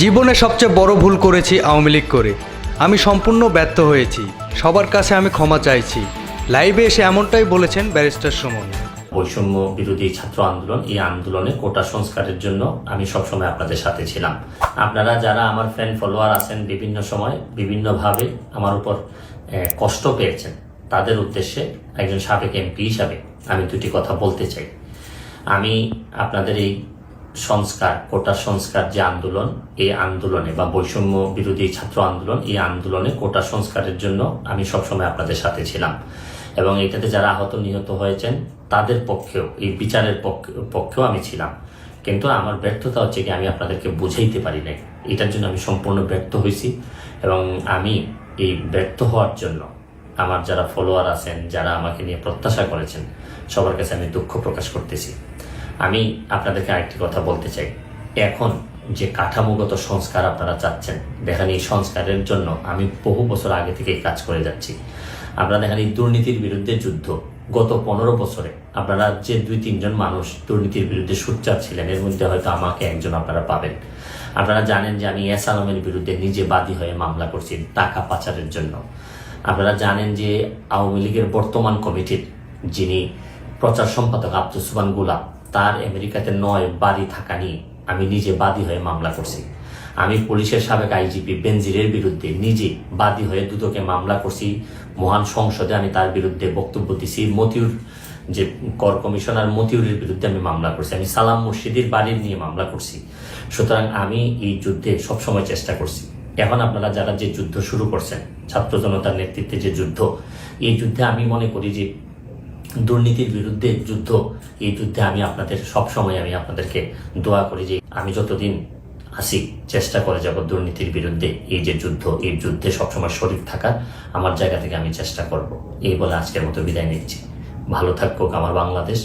জীবনে সবচেয়ে বড় ভুল করেছি আওয়ামী লীগ করে। আমি সম্পূর্ণ ব্যর্থ হয়েছি। সবার কাছে আমি ক্ষমা চাইছি। লাইভে এসে এমনটাই বলেছেন ব্যারিস্টার সুমন। বৈষম্য বিরোধী ছাত্র আন্দোলন, এই আন্দোলনে কোটা সংস্কারের জন্য আমি সবসময় আপনাদের সাথে ছিলাম। আপনারা যারা আমার ফ্যান ফলোয়ার আছেন বিভিন্ন সময়, বিভিন্নভাবে আমার উপর কষ্ট পেয়েছেন। তাদের উদ্দেশ্যে একজন সাবেক এমপি হিসাবে আমি দুটি কথা বলতে চাই। আমি আপনাদের এই সংস্কার, কোটা সংস্কার যে আন্দোলন, এই আন্দোলনে বা বৈষম্য বিরোধী ছাত্র আন্দোলন, এই আন্দোলনে কোটা সংস্কারের জন্য আমি সবসময় আপনাদের সাথে ছিলাম। এবং এটাতে যারা আহত নিহত হয়েছেন, তাদের পক্ষেও, এই বিচারের পক্ষে, পক্ষেও আমি ছিলাম। কিন্তু আমার ব্যর্থতা হচ্ছে কি, আমি আপনাদেরকে বুঝাইতে পারি নাই। এটার জন্য আমি সম্পূর্ণ ব্যর্থ হয়েছি এবং আমি এই ব্যর্থ হওয়ার জন্য আমার যারা ফলোয়ার আছেন, যারা আমাকে নিয়ে প্রত্যাশা করেছেন, সবার কাছে আমি দুঃখ প্রকাশ করতেছি। আমি আপনাদেরকে আরেকটি কথা বলতে চাই। এখন যে কাঠামোগত সংস্কার আপনারা চাচ্ছেন, দেখেন এই সংস্কারের জন্য আমি বহু বছর আগে থেকেই কাজ করে যাচ্ছি। আপনারা দেখেন এই দুর্নীতির বিরুদ্ধে যুদ্ধ। গত পনেরো বছরে আপনারা যে দুই, তিনজন মানুষ দুর্নীতির বিরুদ্ধে সোচ্চার ছিলেন, এর মধ্যে হয়তো আমাকে একজন আপনারা পাবেন। আপনারা জানেন যে আমি এস আলমের বিরুদ্ধে নিজে বাদী হয়ে মামলা করছি টাকা পাচারের জন্য। আপনারা জানেন যে আওয়ামী লীগের বর্তমান কমিটির যিনি প্রচার সম্পাদক আব্দুল সুবান গুলাম তার আমেরিকাতে নয় বাড়ি থাকা নিয়ে আমি নিজে বাদী হয়ে মামলা করছি। আমি পুলিশের সাবেক আইজিপি বেনজিরের বিরুদ্ধে নিজে বাদী হয়ে দুদকে মামলা করছি। মহান সংসদে আমি তার বিরুদ্ধে বক্তব্য দিছি। মতিউর যে কর কমিশনার মতিউরের বিরুদ্ধে আমি মামলা করছি। আমি সালাম মুর্শিদির বাড়ির নিয়ে মামলা করছি। সুতরাং আমি এই যুদ্ধে সবসময় চেষ্টা করছি। এখন আপনারা যারা যে যুদ্ধ শুরু করছেন, ছাত্র জনতার নেতৃত্বে যে যুদ্ধ, এই যুদ্ধে আমি মনে করি যে দুর্নীতির বিরুদ্ধে যুদ্ধ, এই যুদ্ধে আমি আপনাদের, সবসময় আমি আপনাদেরকে দোয়া করি যে আমি যতদিন আসি চেষ্টা করে যাব দুর্নীতির বিরুদ্ধে, এই যে যুদ্ধ, এই যুদ্ধে সবসময় শরীর থাকা, আমার জায়গা থেকে আমি চেষ্টা করব। এই বলে আজকের মতো বিদায় নিচ্ছি। ভালো থাকুক আমার বাংলাদেশ।